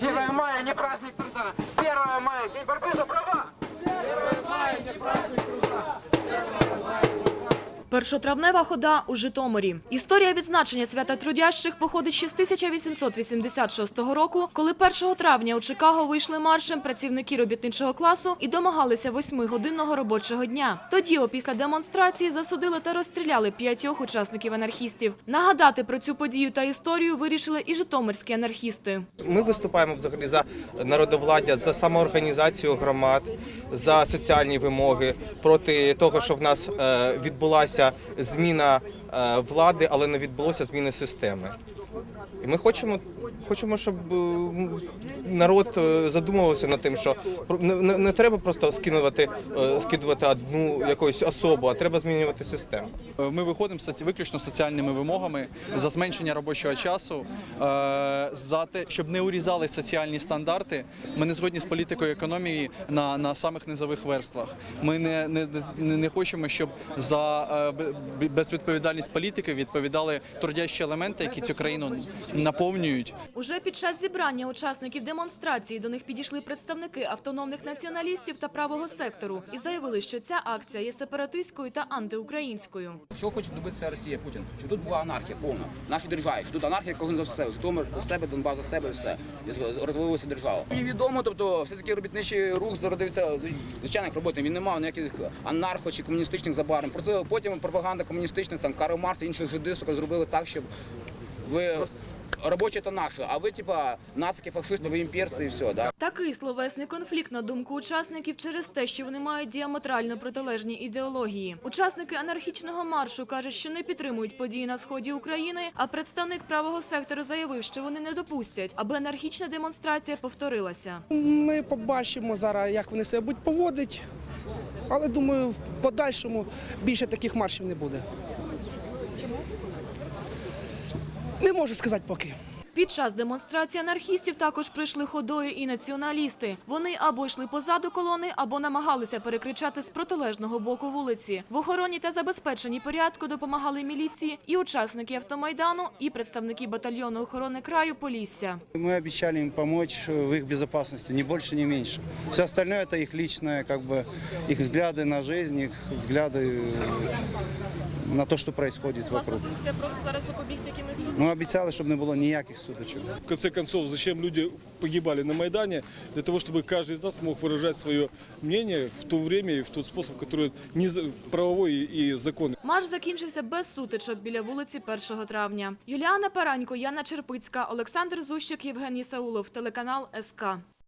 1 мая не праздник труда. Першотравнева хода у Житомирі. Історія відзначення свята трудящих походить ще з 1886 року, коли 1 травня у Чикаго вийшли маршем працівники робітничого класу і домагалися восьмигодинного робочого дня. Тоді, опісля демонстрації, засудили та розстріляли п'ятьох учасників анархістів. Нагадати про цю подію та історію вирішили і житомирські анархісти. Ми виступаємо взагалі за народовладдя, за самоорганізацію громад, за соціальні вимоги, проти того, що в нас е, відбулася зміна е, влади, але не відбулося зміни системи. І ми хочемо, хочемо, щоб народ е, задумувався над тим, що про- не, не, треба просто скидувати, е, скидувати одну якусь особу, а треба змінювати систему. Ми виходимо з виключно соціальними вимогами за зменшення робочого часу, е, за те, щоб не урізали соціальні стандарти. Ми не згодні з політикою економії на, на самих низових верствах. Ми не, не, не, хочемо, щоб за е, безвідповідальність політики відповідали трудящі елементи, які цю країну наповнюють. Уже під час зібрання учасників демонстрації до них підійшли представники автономних націоналістів та правого сектору і заявили, що ця акція є сепаратистською та антиукраїнською. Що хоче добитися Росія Путін? Щоб тут була анархія повна в нашій державі. Що тут анархія кожен за все. Житомир за себе, Донбас за себе, все. І розвалилася держава. Мені відомо, тобто все таки робітничий рух зародився з звичайних роботи. Він не мав ніяких анархо чи комуністичних забарвлень. Про це потім пропаганда комуністична, там Карл Марс і інших жидисток зробили так, щоб ви робочі то наше, а ви типа нацики, фашисти, ви імперці і все. Да? Такий словесний конфлікт, на думку учасників, через те, що вони мають діаметрально протилежні ідеології. Учасники анархічного маршу кажуть, що не підтримують події на сході України. А представник правого сектору заявив, що вони не допустять, аби анархічна демонстрація повторилася. Ми побачимо зараз, як вони себе будуть поводити. Але думаю, в подальшому більше таких маршів не буде. Чому? Не можу сказати поки. Під час демонстрації анархістів також прийшли ходою і націоналісти. Вони або йшли позаду колони, або намагалися перекричати з протилежного боку вулиці. В охороні та забезпеченні порядку допомагали міліції і учасники автомайдану, і представники батальйону охорони краю Полісся. Мы обещали им помочь в их безопасности, ни больше, ни меньше. Все остальное это их личное, как бы их взгляды на жизнь, их взгляды э, на то, что происходит вокруг. функція просто зараз запобігти якимось Ми обіцяли, щоб не було ніяких сутичок. В конце концов, зачем люди погибали на Майдане? Для того, чтобы каждый из нас мог выражать свое мнение в то время и в тот способ, который не за- правовой и законный. Марш закінчився без сутичок біля вулиці 1 травня. Юліана Паранько, Яна Черпицька, Олександр Зущик, Євгеній Саулов, телеканал СК.